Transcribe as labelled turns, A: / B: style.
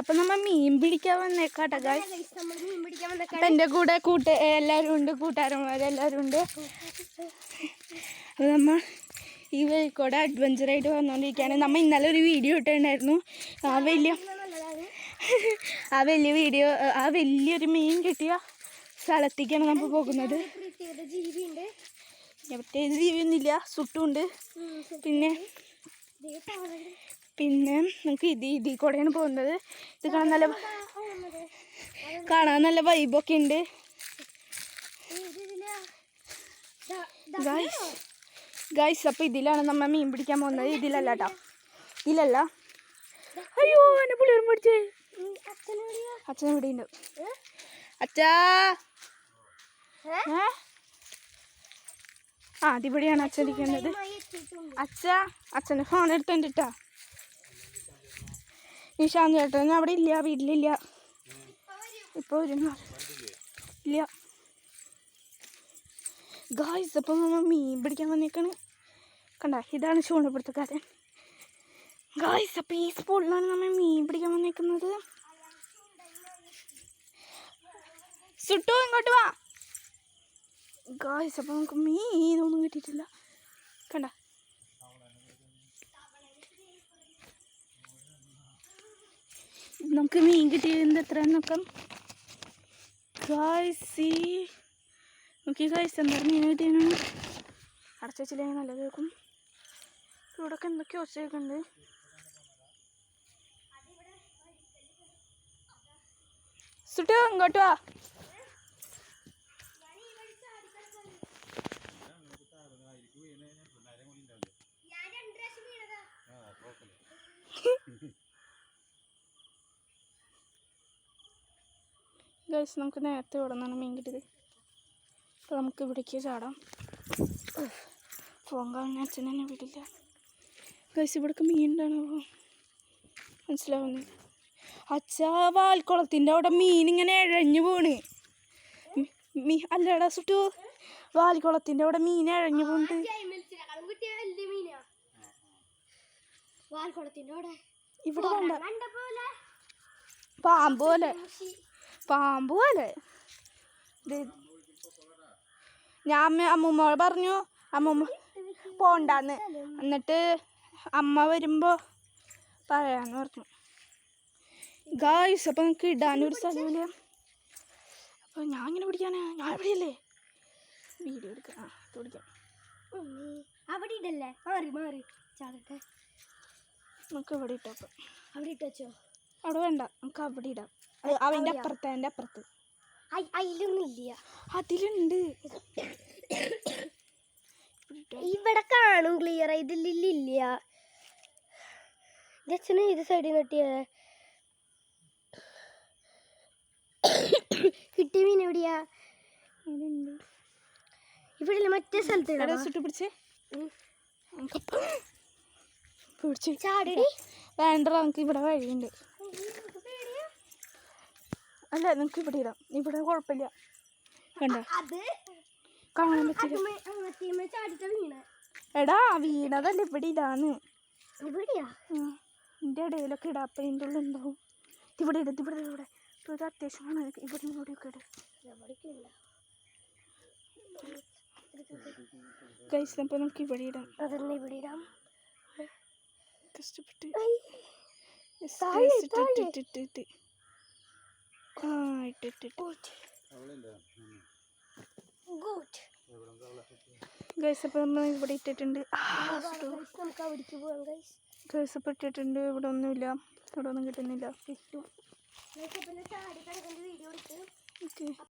A: അപ്പൊ നമ്മ മീൻ പിടിക്കാൻ വന്നേക്കാട്ടെ അപ്പൊ എന്റെ കൂടെ കൂട്ട എല്ലാരും ഉണ്ട് കൂട്ടുകാരന്മാരെല്ലാരും ഉണ്ട്. അപ്പൊ നമ്മ ഈ വഴിക്കൂടെ അഡ്വഞ്ചറായിട്ട് വന്നുകൊണ്ടിരിക്കുകയാണ് നമ്മ ഇന്നലെ ഒരു വീഡിയോ ഇട്ടുണ്ടായിരുന്നു ആ വലിയ ആ വലിയ വീഡിയോ ആ വലിയൊരു മീൻ കിട്ടിയ സ്ഥലത്തേക്കാണ് നമ്മൾ പോകുന്നത്. പ്രത്യേക ജീവിയൊന്നുമില്ല
B: സുട്ടുണ്ട്
A: പിന്നെ. പിന്നെ നമുക്ക് ഇത് ഇതിൽ കൂടെയാണ് പോകുന്നത്. ഇത് കാണാൻ നല്ല. കാണാൻ നല്ല വൈബൊക്കെ ഉണ്ട്. ഗായ്സ് ഗായ്സ് അപ്പോൾ ഇതിലാണ് നമ്മൾ മീൻ പിടിക്കാൻ പോകുന്നത്. ഇതിലല്ല കേട്ടോ ഇതിലല്ല. അയ്യോ എന്നെ ഒരു പിടിച്ചേ? അച്ഛൻ ഇവിടെ ഉണ്ട്? അച്ഛാ. ആ അതിവിടെയാണ് അച്ഛൻ ഇരിക്കുന്നത്. അച്ഛാ അച്ഛന്റെ ഫോൺ എടുത്തുണ്ട് കേട്ടോ നിഷാൻ ചേട്ടൻ അവിടെ ഇല്ല വീട്ടിലില്ല. ഇപ്പോൾ ഒരു ഇല്ല. ഗായ്സ് അപ്പം നമ്മൾ മീൻ പിടിക്കാൻ വന്നേക്കാണ്. കണ്ട ഇതാണ് ചൂണ്ടപ്പിടുത്തക്കാരൻ ഗായ്സ് അപ്പം ഈ സ്പോട്ടിലാണ് നമ്മൾ മീൻ പിടിക്കാൻ വന്നേക്കുന്നത്. സുട്ടു ഇങ്ങോട്ട് വാ. ഗായ്സ് അപ്പം നമുക്ക് മീനൊന്നും കിട്ടിയിട്ടില്ല. കണ്ട നമുക്ക് മീൻ കിട്ടിയത് എത്രയെന്ന് നോക്കാം കായ്സി നോക്കി ഗായ്സ് എന്താ മീൻ കിട്ടിയാണ് അടച്ചു വെച്ചില്ലെങ്കിൽ നല്ല കേൾക്കും ഇവിടെയൊക്കെ എന്തൊക്കെയോ ഒച്ചയൊക്കെയുണ്ട്. സുട്ടോ ഇങ്ങോട്ട് വാ. ഗൈസ് നമുക്ക് നേരത്തെ ഇവിടെ നിന്നാണ് മീൻ കിട്ടിയത്. അപ്പോൾ നമുക്ക് ഇവിടേക്ക് ചാടാം. ഫോൺ കാണുന്ന അച്ഛൻ തന്നെ വിടില്ല. ഗൈസ് ഇവിടേക്ക് മീൻ ഉണ്ടാണോ മനസ്സിലാവുന്നില്ല. അച്ഛാ വാൽക്കുളത്തിന്റെ അവിടെ മീൻ ഇങ്ങനെ ഇഴഞ്ഞു പോണ് മീ- അല്ലടാ സുട്ടു. വാൽക്കുളത്തിന്റെ അവിടെ മീൻ ഇഴഞ്ഞു പോണ്ട് ഇവിടെ
B: കണ്ട.
A: പാമ്പ് പോലെ. പാമ്പ് പോലെ. ഇത് ഞാൻ അമ്മൂമ്മോട് പറഞ്ഞു അമ്മൂമ്മ പോണ്ടാന്ന്. എന്നിട്ട് അമ്മ വരുമ്പോ പറയാന്ന് പറഞ്ഞു. ഗായ്സ് അപ്പൊ നമുക്ക് ഇടാനൊരു സ്ഥലമില്ല. അപ്പൊ ഞാൻ ഇങ്ങനെ പിടിക്കാനാ? ഞാൻ എവിടെയല്ലേ വീഡിയോ എടുക്കാം. ആ പിടിക്കാം.
B: അവിടെ ഇടല്ലേ? മാറി മാറി. ചാടട്ടെ.
A: നമുക്ക് ഇവിടെ ഇട്ടപ്പം
B: അവിടെ ഇട്ടോ
A: അവിടെ വേണ്ട. നമുക്ക് അവിടെ ഇടാം. അത് അവന്റെ അപ്പുറത്ത് അവന്റെ അപ്പുറത്ത്. അതിലുണ്ട്.
B: ഇവിടെ കാണും ക്ലിയർ ഇതിലില്ല അച്ഛന് ഇത് സൈഡിൽ നട്ടിയേ കിട്ടിയ മീൻ എവിടെയാ? ഇവിടെ മറ്റേ സ്ഥലത്ത്.
A: പിടിച്ചേ.
B: ചാടടി.
A: വേണ്ട നമുക്ക് ഇവിടെ വഴിയുണ്ട്. അല്ല നിങ്ങൾക്ക് ഇവിടെ ഇടാം. ഇവിടെ കുഴപ്പമില്ല. കണ്ട?
B: അത്
A: കാണാൻ പറ്റില്ല
B: വീണ.
A: എടാ വീണതല്ല ഇവിടെ ഇടാന്ന്.
B: എന്റെ
A: എന്റെ ഇടയിലൊക്കെ ഇടാ. അപ്പം ഇതിന്റെ ഉള്ളിൽ ഉണ്ടാവും. ഇവിടെ ഇടത് ഇവിടെ ഇട്, ഇവിടെ. ഇത് അത്യാവശ്യമാണ് ഇവിടെ ഇടും.
B: എവിടേക്കില്ല
A: കഴിച്ച് അപ്പോൾ നമുക്ക് ഇവിടെ ഇടാം.
B: അതെന്നെ ഇവിടെ ഇടാം?
A: കഷ്ടപ്പെട്ട്. ഗൈസ് അപ്പോൾ നമ്മൾ ഇവിടെ ഇട്ടിട്ടുണ്ട്. ഗൈസ് അപ്പോൾ ഇട്ടിട്ടുണ്ട്. ഇവിടെ ഒന്നുമില്ല. ഇവിടെ ഒന്നും കിട്ടുന്നില്ല.
B: കിട്ടും ചാടി കിടക്കുന്ന വീഡിയോ എടുത്ത്.
A: ഓക്കെ